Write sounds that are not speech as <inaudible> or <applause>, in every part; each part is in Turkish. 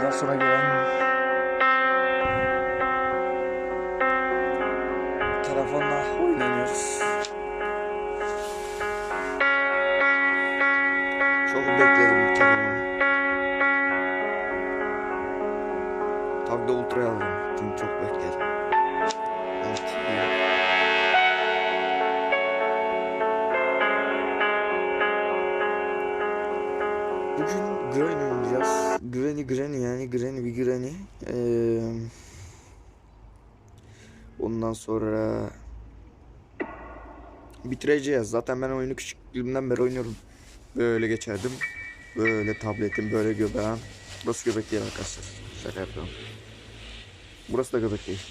Ondan sonra gelen telefonla oynanıyoruz. Çok bekledim telefonu. Tabii de ultra'yı aldım. Çünkü çok bekledim. Evet. Bugün Granny oynayacağız. Granny Granny yani Granny bir Granny. Ee, ondan sonra bitireceğiz. Zaten ben oyunu küçüklüğümden beri oynuyorum. Böyle geçerdim. Böyle tabletim, böyle göbeğim. Burası göbek değil arkadaşlar. Şaka yapıyorum. Burası da göbek değil.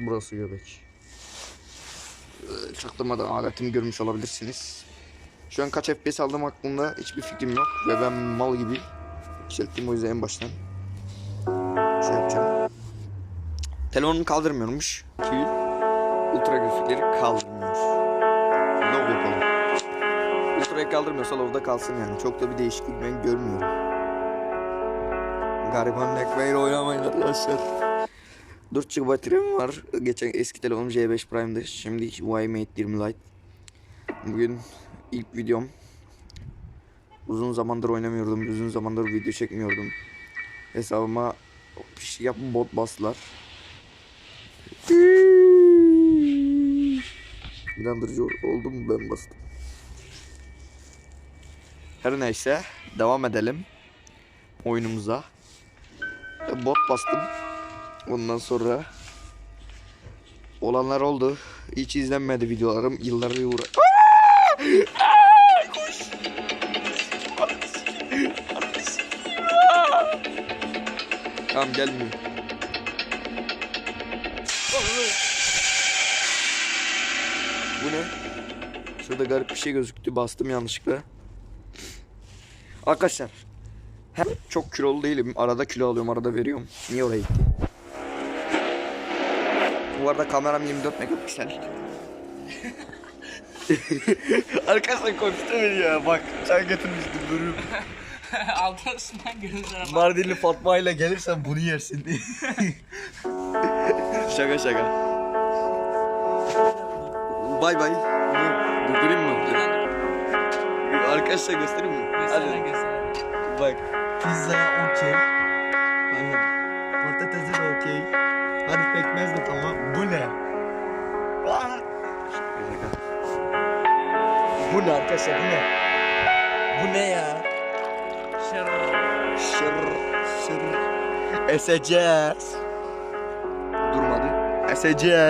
Burası göbek. Çaktırmadan aletimi görmüş olabilirsiniz. Şu an kaç FPS aldım aklımda hiçbir fikrim yok ve ben mal gibi yükselttim o yüzden en baştan şey yapacağım. Telefonum kaldırmıyormuş ki ultra grafikleri kaldırmıyor. Low yapalım. Ultra'yı kaldırmıyorsa low'da kalsın yani. Çok da bir değişiklik ben görmüyorum. Gariban ekmeğiyle oynamayın arkadaşlar. 4 GB RAM var. Geçen eski telefonum J5 Prime'dı. Şimdi Y-Mate 20 Lite. Bugün ilk videom. Uzun zamandır oynamıyordum. Uzun zamandır video çekmiyordum. Hesabıma bir şey yapıp bot bastılar. İnandırıcı oldu mu ben bastım. Her neyse devam edelim oyunumuza. Bot bastım. Ondan sonra olanlar oldu. Hiç izlenmedi videolarım. Yılları uğra... Tamam gelmiyor. Bu ne? Şurada garip bir şey gözüktü. Bastım yanlışlıkla. Arkadaşlar. Hem çok kilolu değilim. Arada kilo alıyorum, arada veriyorum. Niye oraya gitti? Bu arada kameram 24 megapiksel. Arkadaşlar konuştu beni ya. Bak çay getirmiştim duruyorum. <laughs> <laughs> Altına üstünden gözlere bak. Mardinli Fatma ile gelirsen bunu yersin. <laughs> şaka şaka. Bay bay. Dur, Durdurayım mı? Arkadaşlar göstereyim mi? Hadi. göster. Bak. Pizza okey. Patatesi de okey. Hadi pekmez de tamam. Bu ne? Aa! Bu ne arkadaşlar bu ne? Bu ne ya? Şır şır. Eseceğiz. Durmadı. Eseceğiz.